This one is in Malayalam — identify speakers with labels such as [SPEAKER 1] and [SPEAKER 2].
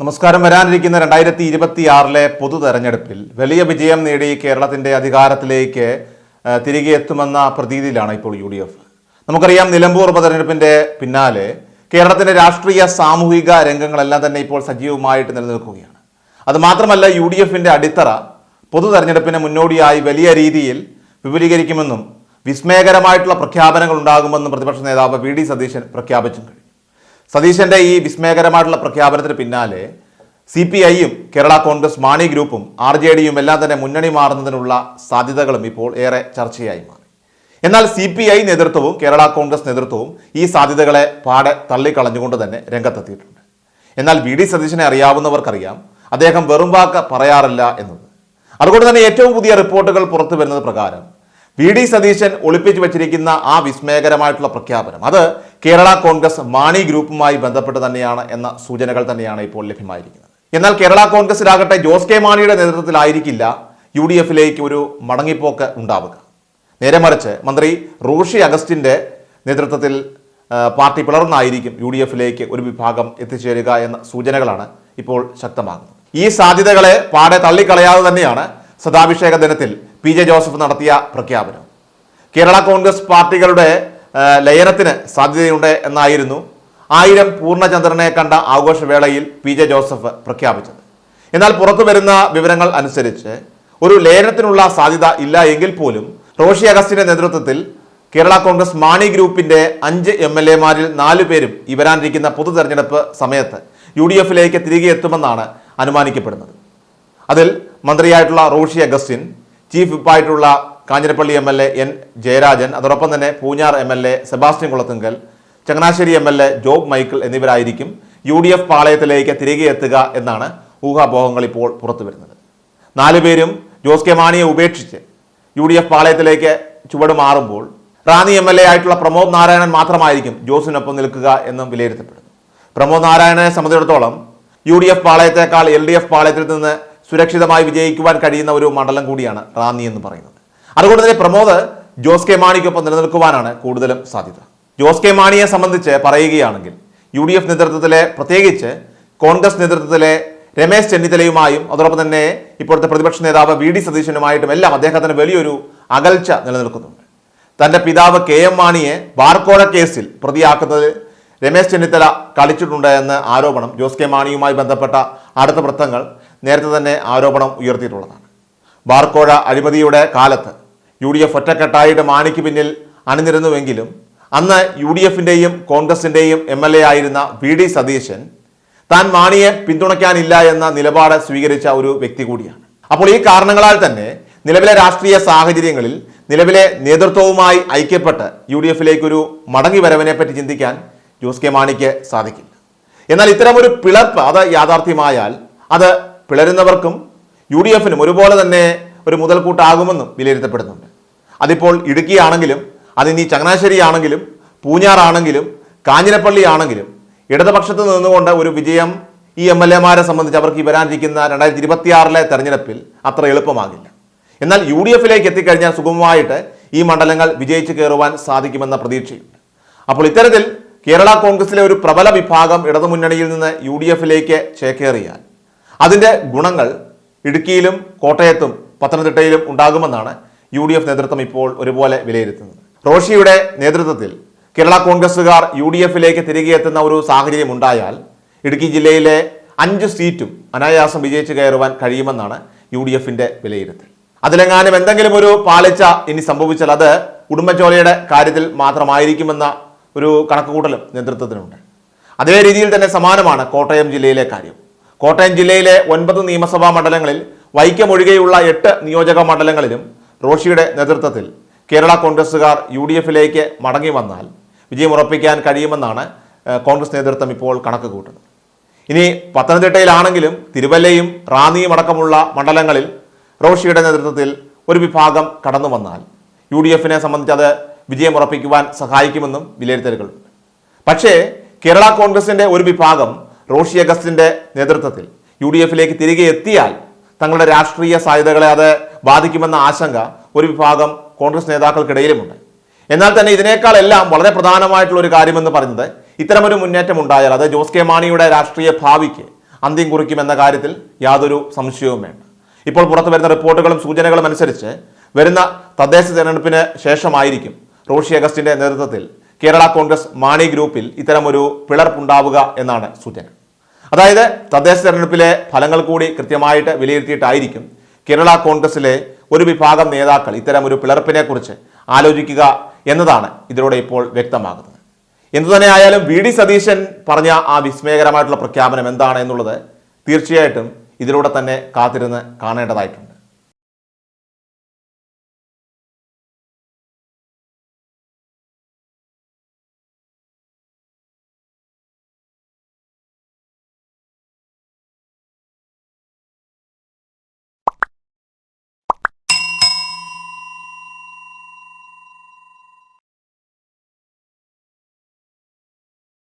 [SPEAKER 1] നമസ്കാരം. വരാനിരിക്കുന്ന രണ്ടായിരത്തി ഇരുപത്തി ആറിലെ പൊതു തെരഞ്ഞെടുപ്പിൽ വലിയ വിജയം നേടി കേരളത്തിന്റെ അധികാരത്തിലേക്ക് തിരികെ എത്തുമെന്ന പ്രതീതിയിലാണ് ഇപ്പോൾ യു ഡി എഫ്. നമുക്കറിയാം നിലമ്പൂർ ഉപതെരഞ്ഞെടുപ്പിന്റെ പിന്നാലെ കേരളത്തിന്റെ രാഷ്ട്രീയ സാമൂഹിക രംഗങ്ങളെല്ലാം തന്നെ ഇപ്പോൾ സജീവമായിട്ട് നിലനിൽക്കുകയാണ്. അതുമാത്രമല്ല യു ഡി എഫിന്റെ അടിത്തറ പൊതു തെരഞ്ഞെടുപ്പിന് മുന്നോടിയായി വലിയ രീതിയിൽ വിപുലീകരിക്കുമെന്നും വിസ്മയകരമായിട്ടുള്ള പ്രഖ്യാപനങ്ങൾ ഉണ്ടാകുമെന്നും പ്രതിപക്ഷ നേതാവ് വി ഡി സതീശൻ പ്രഖ്യാപിച്ചു കഴിഞ്ഞു സതീശന്റെ ഈ വിസ്മയകരമായിട്ടുള്ള പ്രഖ്യാപനത്തിന് പിന്നാലെ സി പി ഐയും കേരള കോൺഗ്രസ് മാണി ഗ്രൂപ്പും ആർ ജെ ഡിയും എല്ലാം തന്നെ മുന്നണി മാറുന്നതിനുള്ള സാധ്യതകളും ഇപ്പോൾ ഏറെ ചർച്ചയായി മാറി. എന്നാൽ സി പി ഐ നേതൃത്വവും കേരള കോൺഗ്രസ് നേതൃത്വവും ഈ സാധ്യതകളെ പാടെ തള്ളിക്കളഞ്ഞുകൊണ്ട് തന്നെ രംഗത്തെത്തിയിട്ടുണ്ട്. എന്നാൽ വി ഡി സതീശനെ അറിയാവുന്നവർക്കറിയാം അദ്ദേഹം വെറും വാക്ക് പറയാറില്ല എന്നത്. അതുകൊണ്ട് തന്നെ ഏറ്റവും പുതിയ റിപ്പോർട്ടുകൾ പുറത്തു വരുന്നത് പ്രകാരം വി ഡി സതീശൻ ഒളിപ്പിച്ചു വച്ചിരിക്കുന്ന ആ വിസ്മയകരമായിട്ടുള്ള പ്രഖ്യാപനം അത് കേരള കോൺഗ്രസ് മാണി ഗ്രൂപ്പുമായി ബന്ധപ്പെട്ട് തന്നെയാണ് എന്ന സൂചനകൾ തന്നെയാണ് ഇപ്പോൾ ലഭ്യമായിരിക്കുന്നത്. എന്നാൽ കേരള കോൺഗ്രസിലാകട്ടെ ജോസ് കെ മാണിയുടെ നേതൃത്വത്തിലായിരിക്കില്ല യു ഡി എഫിലേക്ക് ഒരു മടങ്ങിപ്പോക്ക് ഉണ്ടാവുക. നേരെ മറിച്ച് മന്ത്രി റോഷി അഗസ്റ്റിന്റെ നേതൃത്വത്തിൽ പാർട്ടി പിളർന്നായിരിക്കും യു ഡി എഫിലേക്ക് ഒരു വിഭാഗം എത്തിച്ചേരുക എന്ന സൂചനകളാണ് ഇപ്പോൾ ശക്തമാകുന്നത്. ഈ സാധ്യതകളെ പാടെ തള്ളിക്കളയാതെ തന്നെയാണ് സദാഭിഷേക ദിനത്തിൽ പി ജെ ജോസഫ് നടത്തിയ പ്രഖ്യാപനം. കേരള കോൺഗ്രസ് പാർട്ടികളുടെ ലയനത്തിന് സാധ്യതയുണ്ട് എന്നായിരുന്നു ആയിരം പൂർണചന്ദ്രനെ കണ്ട ആഘോഷവേളയിൽ പി ജെ ജോസഫ് പ്രഖ്യാപിച്ചത്. എന്നാൽ പുറത്തു വരുന്ന വിവരങ്ങൾ അനുസരിച്ച് ഒരു ലയനത്തിനുള്ള സാധ്യത ഇല്ല എങ്കിൽ പോലും റോഷി അഗസ്റ്റിന്റെ നേതൃത്വത്തിൽ കേരള കോൺഗ്രസ് മാണി ഗ്രൂപ്പിന്റെ അഞ്ച് എം എൽ എമാരിൽ നാലു പേരും ഈ വരാനിരിക്കുന്ന പൊതു തെരഞ്ഞെടുപ്പ് സമയത്ത് യു ഡി എഫിലേക്ക് തിരികെ എത്തുമെന്നാണ് അനുമാനിക്കപ്പെടുന്നത്. അതിൽ മന്ത്രിയായിട്ടുള്ള Roshy Augustine chief വിപ്പായിട്ടുള്ള Kanjirappally M L A N Jayarajan അതോടൊപ്പം തന്നെ Poonjar M L A Sebastian Kulathunkal Changanassery M L A Job Michael എന്നിവരായിരിക്കും U D F പാളയത്തിലേക്ക് തിരികെ എത്തുക എന്നാണ് ഊഹാപോഹങ്ങൾ ഇപ്പോൾ പുറത്തു വരുന്നത്. നാലുപേരും ജോസ് കെ മാണിയെ ഉപേക്ഷിച്ച് യു ഡി എഫ് പാളയത്തിലേക്ക് ചുവട് മാറുമ്പോൾ റാന്നി എം എൽ എ ആയിട്ടുള്ള പ്രമോദ് നാരായണൻ മാത്രമായിരിക്കും ജോസിനൊപ്പം നിൽക്കുക എന്നും വിലയിരുത്തപ്പെടുന്നു. പ്രമോദ് നാരായണനെ സംബന്ധിച്ചിടത്തോളം യു ഡി എഫ് പാളയത്തേക്കാൾ എൽ ഡി എഫ് പാളയത്തിൽ നിന്ന് സുരക്ഷിതമായി വിജയിക്കുവാൻ കഴിയുന്ന ഒരു മണ്ഡലം കൂടിയാണ് റാന്നി എന്ന് പറയുന്നത്. അതുകൊണ്ട് തന്നെ പ്രമോദ് ജോസ് കെ മാണിക്കൊപ്പം നിലനിൽക്കുവാനാണ് കൂടുതലും സാധ്യത. ജോസ് കെ മാണിയെ സംബന്ധിച്ച് പറയുകയാണെങ്കിൽ യു ഡി എഫ് നേതൃത്വത്തിലെ പ്രത്യേകിച്ച് കോൺഗ്രസ് നേതൃത്വത്തിലെ രമേശ് ചെന്നിത്തലയുമായും അതോടൊപ്പം തന്നെ ഇപ്പോഴത്തെ പ്രതിപക്ഷ നേതാവ് വി ഡി സതീശനുമായിട്ടും എല്ലാം അദ്ദേഹത്തിന് വലിയൊരു അകൽച്ച നിലനിൽക്കുന്നുണ്ട്. തന്റെ പിതാവ് കെ എം മാണിയെ ബാർക്കോഴ കേസിൽ പ്രതിയാക്കുന്നതിൽ രമേശ് ചെന്നിത്തല കളിച്ചിട്ടുണ്ട് എന്ന ആരോപണം ജോസ് കെ മാണിയുമായി ബന്ധപ്പെട്ട അടുത്ത വൃത്തങ്ങൾ നേരത്തെ തന്നെ ആരോപണം ഉയർത്തിയിട്ടുള്ളതാണ്. ബാർക്കോഴ അഴിമതിയുടെ കാലത്ത് യു ഡി എഫ് ഒറ്റക്കെട്ടായിട്ട് മാണിക്ക് പിന്നിൽ അണിനിരുന്നുവെങ്കിലും അന്ന് യു ഡി എഫിന്റെയും കോൺഗ്രസിന്റെയും എം എൽ എ ആയിരുന്ന വി ഡി സതീശൻ താൻ മാണിയെ പിന്തുണയ്ക്കാനില്ല എന്ന നിലപാട് സ്വീകരിച്ച ഒരു വ്യക്തി കൂടിയാണ്. അപ്പോൾ ഈ കാരണങ്ങളാൽ തന്നെ നിലവിലെ രാഷ്ട്രീയ സാഹചര്യങ്ങളിൽ നിലവിലെ നേതൃത്വവുമായി ഐക്യപ്പെട്ട് യു ഡി എഫിലേക്കൊരു മടങ്ങി വരവിനെ പറ്റി ചിന്തിക്കാൻ ജോസ് കെ മാണിക്ക് സാധിക്കില്ല. എന്നാൽ ഇത്തരമൊരു പിളർപ്പ് അത് യാഥാർത്ഥ്യമായാൽ അത് പിളരുന്നവർക്കും യു ഡി എഫിനും ഒരുപോലെ തന്നെ ഒരു മുതൽക്കൂട്ടാകുമെന്നും വിലയിരുത്തപ്പെടുന്നുണ്ട്. അതിപ്പോൾ ഇടുക്കിയാണെങ്കിലും അതിനി ചങ്ങനാശ്ശേരി ആണെങ്കിലും പൂഞ്ഞാറാണെങ്കിലും കാഞ്ഞിരപ്പള്ളി ആണെങ്കിലും ഇടതുപക്ഷത്ത് നിന്നുകൊണ്ട് ഒരു വിജയം ഈ എം എൽ എമാരെ സംബന്ധിച്ച് അവർക്ക് വരാനിരിക്കുന്ന രണ്ടായിരത്തി ഇരുപത്തിയാറിലെ തെരഞ്ഞെടുപ്പിൽ അത്ര എളുപ്പമാകില്ല. എന്നാൽ യു ഡി എഫിലേക്ക് എത്തിക്കഴിഞ്ഞാൽ സുഗമമായിട്ട് ഈ മണ്ഡലങ്ങൾ വിജയിച്ചു കയറുവാൻ സാധിക്കുമെന്ന പ്രതീക്ഷയുണ്ട്. അപ്പോൾ ഇത്തരത്തിൽ കേരള കോൺഗ്രസിലെ ഒരു പ്രബല വിഭാഗം ഇടതുമുന്നണിയിൽ നിന്ന് യു ഡി എഫിലേക്ക് ചേക്കേറിയാൽ അതിന്റെ ഗുണങ്ങൾ ഇടുക്കിയിലും കോട്ടയത്തും പത്തനംതിട്ടയിലും ഉണ്ടാകുമെന്നാണ് യു ഡി എഫ് നേതൃത്വം ഇപ്പോൾ ഒരുപോലെ വിലയിരുത്തുന്നത്. റോഷിയുടെ നേതൃത്വത്തിൽ കേരള കോൺഗ്രസുകാർ യു ഡി എഫിലേക്ക് തിരികെ എത്തുന്ന ഒരു സാഹചര്യം ഉണ്ടായാൽ ഇടുക്കി ജില്ലയിലെ അഞ്ച് സീറ്റും അനായാസം വിജയിച്ചു കയറുവാൻ കഴിയുമെന്നാണ് യു ഡി എഫിന്റെ വിലയിരുത്തൽ. അതിലെങ്ങാനും എന്തെങ്കിലും ഒരു പാളിച്ച ഇനി സംഭവിച്ചാൽ അത് ഉടുമ്പൻചോലയുടെ കാര്യത്തിൽ മാത്രമായിരിക്കുമെന്ന ഒരു കണക്കുകൂട്ടലും നേതൃത്വത്തിനുണ്ട്. അതേ രീതിയിൽ തന്നെ സമാനമാണ് കോട്ടയം ജില്ലയിലെ കാര്യം. കോട്ടയം ജില്ലയിലെ ഒൻപത് നിയമസഭാ മണ്ഡലങ്ങളിൽ വൈക്കം ഒഴികെയുള്ള എട്ട് നിയോജക മണ്ഡലങ്ങളിലും റോഷിയുടെ നേതൃത്വത്തിൽ കേരള കോൺഗ്രസുകാർ യു ഡി എഫിലേക്ക് മടങ്ങി വന്നാൽ വിജയമുറപ്പിക്കാൻ കഴിയുമെന്നാണ് കോൺഗ്രസ് നേതൃത്വം ഇപ്പോൾ കണക്ക് കൂട്ടുന്നത്. ഇനി പത്തനംതിട്ടയിലാണെങ്കിലും തിരുവല്ലയും റാന്നിയും അടക്കമുള്ള മണ്ഡലങ്ങളിൽ റോഷിയുടെ നേതൃത്വത്തിൽ ഒരു വിഭാഗം കടന്നു വന്നാൽ യു ഡി എഫിനെ സംബന്ധിച്ച് അത് വിജയമുറപ്പിക്കുവാൻ സഹായിക്കുമെന്നും വിലയിരുത്തലുകളുണ്ട്. പക്ഷേ കേരള കോൺഗ്രസിന്റെ ഒരു വിഭാഗം റോഷി അഗസ്റ്റിന്റെ നേതൃത്വത്തിൽ യു ഡി എഫിലേക്ക് തിരികെ എത്തിയാൽ തങ്ങളുടെ രാഷ്ട്രീയ സാധ്യതകളെ അത് ബാധിക്കുമെന്ന ആശങ്ക ഒരു വിഭാഗം കോൺഗ്രസ് നേതാക്കൾക്കിടയിലുമുണ്ട്. എന്നാൽ തന്നെ ഇതിനേക്കാൾ എല്ലാം വളരെ പ്രധാനമായിട്ടുള്ള ഒരു കാര്യമെന്ന് പറയുന്നത് ഇത്തരമൊരു മുന്നേറ്റം ഉണ്ടായാൽ അത് ജോസ് കെ മാണിയുടെ രാഷ്ട്രീയ ഭാവിക്ക് അന്ത്യം കുറിക്കുമെന്ന കാര്യത്തിൽ യാതൊരു സംശയവും വേണ്ട. ഇപ്പോൾ പുറത്തു വരുന്ന റിപ്പോർട്ടുകളും സൂചനകളും അനുസരിച്ച് വരുന്ന തദ്ദേശ തെരഞ്ഞെടുപ്പിന് ശേഷമായിരിക്കും റോഷി അഗസ്റ്റിന്റെ നേതൃത്വത്തിൽ കേരള കോൺഗ്രസ് മാണി ഗ്രൂപ്പിൽ ഇത്തരമൊരു പിളർപ്പുണ്ടാവുക എന്നാണ് സൂചന. അതായത് തദ്ദേശ തെരഞ്ഞെടുപ്പിലെ ഫലങ്ങൾ കൂടി കൃത്യമായിട്ട് വിലയിരുത്തിയിട്ടായിരിക്കും കേരള കോൺഗ്രസിലെ ഒരു വിഭാഗം നേതാക്കൾ ഇത്തരമൊരു പിളർപ്പിനെ കുറിച്ച് ആലോചിക്കുക എന്നതാണ് ഇതിലൂടെ ഇപ്പോൾ വ്യക്തമാകുന്നത്. എന്തുതന്നെ ആയാലും വി ഡി സതീശൻ പറഞ്ഞ ആ വിസ്മയകരമായിട്ടുള്ള പ്രഖ്യാപനം എന്താണ് എന്നുള്ളത് തീർച്ചയായിട്ടും ഇതിലൂടെ തന്നെ കാത്തിരുന്ന് കാണേണ്ടതായിട്ടുണ്ട്.